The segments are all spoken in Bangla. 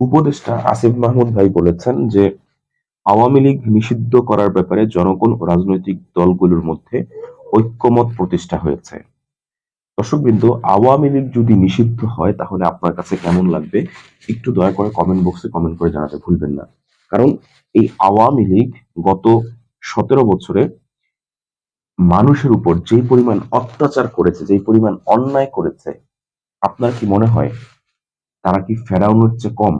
উপদেষ্টা আসিফ মাহমুদ ভাই বলেছেন যে, আওয়ামী লীগ নিষিদ্ধ করার ব্যাপারে জনগণ ও রাজনৈতিক দলগুলোর মধ্যে ঐক্যমত প্রতিষ্ঠা হয়েছে। দর্শকবৃন্দ, আওয়ামী লীগ যদি নিষিদ্ধ হয়, তাহলে আপনার কাছে কেমন লাগবে? একটু দয়া করে কমেন্ট বক্সে কমেন্ট করে জানাতে ভুলবেন না। কারণ, এই আওয়ামী লীগ গত সতেরো বছরে মানুষের উপর যেই পরিমাণ অত্যাচার করেছে, যেই পরিমাণ অন্যায় করেছে, আপনার কি মনে হয় তারা কি ফেরাউনের চেয়ে কম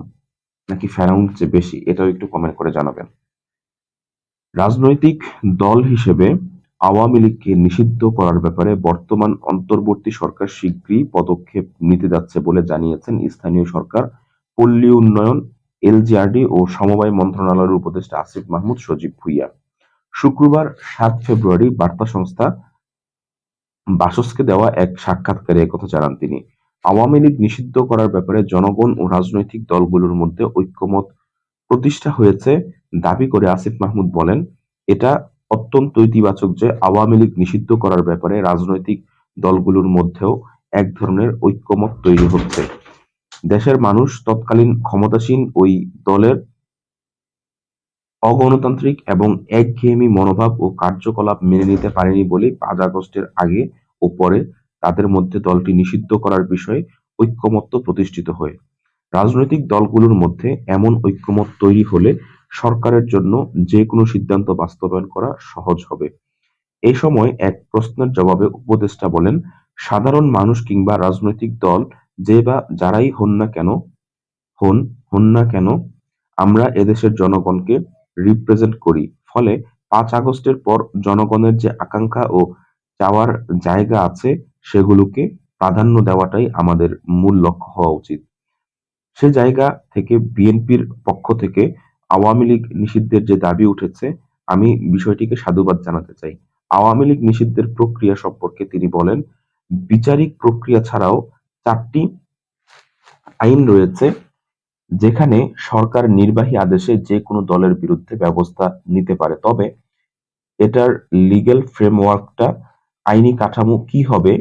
নাকি ফেরাউনের চেয়ে বেশি? এটাও একটু কমেন্ট করে জানাবেন। রাজনৈতিক দল হিসেবে আওয়ামী লীগকে নিষিদ্ধ করার ব্যাপারে বর্তমান অন্তর্বর্তী সরকার শীঘ্রই পদক্ষেপ নিতে যাচ্ছে বলে জানিয়েছেন স্থানীয় সরকার। পল্লী উন্নয়ন, এলজিআরডি ও সমবায় মন্ত্রণালয়ের উপদেষ্টা আসিফ মাহমুদ সজীব ভুইয়া। শুক্রবার সাত ফেব্রুয়ারি বার্তা সংস্থা বাসসকে দেওয়া এক সাক্ষাৎকারে একথা জানান তিনি। আওয়ামী লীগ নিষিদ্ধ করার ব্যাপারে জনগণ ও রাজনৈতিক দলগুলোর মধ্যে ঐক্যমত প্রতিষ্ঠা হয়েছে দাবি করে আসিফ মাহমুদ বলেন, এটা অত্যন্ত ইতিবাচক যে আওয়ামী লীগ নিষিদ্ধ করার ব্যাপারে রাজনৈতিক দলগুলোর মধ্যেও এক ধরনের ঐক্যমত তৈরি হচ্ছে। দেশের মানুষ তৎকালীন ক্ষমতাসীন ওই দলের অগণতান্ত্রিক এবং একঘেয়েমি মনোভাব ও কার্যকলাপ মেনে নিতে পারেনি বলেই পাঁচ আগস্টের আগে ও পরে তাদের মধ্যে দলটি নিষিদ্ধ করার বিষয়ে ঐক্যমত্য প্রতিষ্ঠিত হয়। রাজনৈতিক দলগুলোর মধ্যে এমন ঐক্যমত তৈরি হলে সরকারের জন্য যে কোনো সিদ্ধান্ত বাস্তবায়ন করা সহজ হবে। এ সময় এক প্রশ্নের জবাবে উপদেষ্টা বলেন, সাধারণ মানুষ কিংবা রাজনৈতিক দল যে বা যারাই হন না কেন, হন হন না কেন, আমরা এদেশের জনগণকে রিপ্রেজেন্ট করি। ফলে পাঁচ আগস্টের পর জনগণের যে আকাঙ্ক্ষা ও চাওয়ার জায়গা আছে সেগুলোকে প্রাধান্য দেওয়াটাই আমাদের মূল লক্ষ্য হওয়া উচিত। সে জায়গা থেকে বিএনপির পক্ষ থেকে আওয়ামী লীগ নিষিদ্ধের যে দাবি উঠেছে, আমি বিষয়টিকে সাধুবাদ জানাতে চাই। আওয়ামী লীগ নিষিদ্ধের প্রক্রিয়া সম্পর্কে তিনি বলেন, বিচারিক প্রক্রিয়া ছাড়াও চারটি আইন রয়েছে, যেখানে সরকার নির্বাহী আদেশে যে কোনো দলের বিরুদ্ধে ব্যবস্থা নিতে পারে। তবে এটার লিগ্যাল ফ্রেমওয়ার্কটা আইনি কাঠামো কি হবে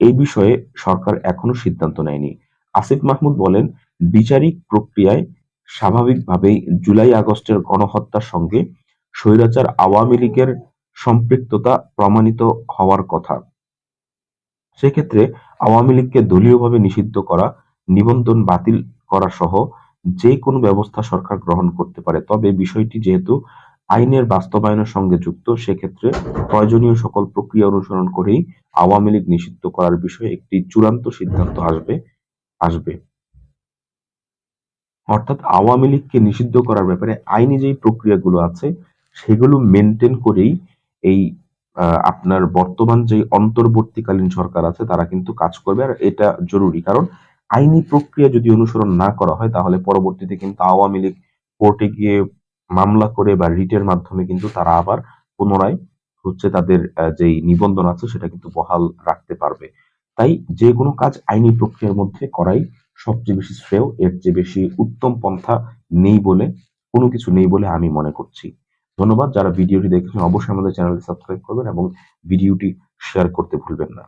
এই বিষয়ে সরকার এখনও সিদ্ধান্ত নেয়নি। আসিফ মাহমুদ বলেন, বিচারিক প্রক্রিয়ায় স্বাভাবিকভাবেই জুলাই আগস্টের গণহত্যার সঙ্গে স্বৈরাচার আওয়ামী লীগের সম্পৃক্ততা প্রমাণিত হওয়ার কথা। সেক্ষেত্রে আওয়ামী লীগকে দলীয়ভাবে নিষিদ্ধ করা, নিবন্ধন বাতিল করা সহ যে কোনো ব্যবস্থা সরকার গ্রহণ করতে পারে। তবে বিষয়টি যেহেতু আইনের বাস্তবায়নের সঙ্গে যুক্ত, সেক্ষেত্রে প্রয়োজনীয় সকল প্রক্রিয়া অনুসরণ করেই আওয়ামী লীগ নিষিদ্ধ করার বিষয়ে একটি চূড়ান্ত সিদ্ধান্ত আসবে আসবে। অর্থাৎ আওয়ামী লীগকে নিষিদ্ধ করার ব্যাপারে আইনি যেই প্রক্রিয়াগুলো আছে, সেগুলো মেনটেন করেই এই আপনার বর্তমান যে অন্তর্বর্তীকালীন সরকার আছে, তারা কিন্তু কাজ করবে। আর এটা জরুরি, কারণ আইনি প্রক্রিয়া যদি অনুসরণ না করা হয়, তাহলে পরবর্তীতে কিন্তু আওয়ামী লীগ কোর্টে গিয়ে মামলা করে বা রিটের মাধ্যমে কিন্তু তারা আবার পুনরায় হচ্ছে তাদের যেই নিবন্ধন আছে সেটা কিন্তু বহাল রাখতে পারবে। তাই যে কোনো কাজ আইনি প্রক্রিয়ার মধ্যে করাই সবচেয়ে বেশি শ্রেয়, এর চেয়ে বেশি উত্তম পন্থা নেই বলে, কোনো কিছু নেই বলে আমি মনে করছি। ধন্যবাদ, যারা ভিডিওটি দেখেছেন অবশ্যই আমাদের চ্যানেলটি সাবস্ক্রাইব করবেন এবং ভিডিওটি শেয়ার করতে ভুলবেন না।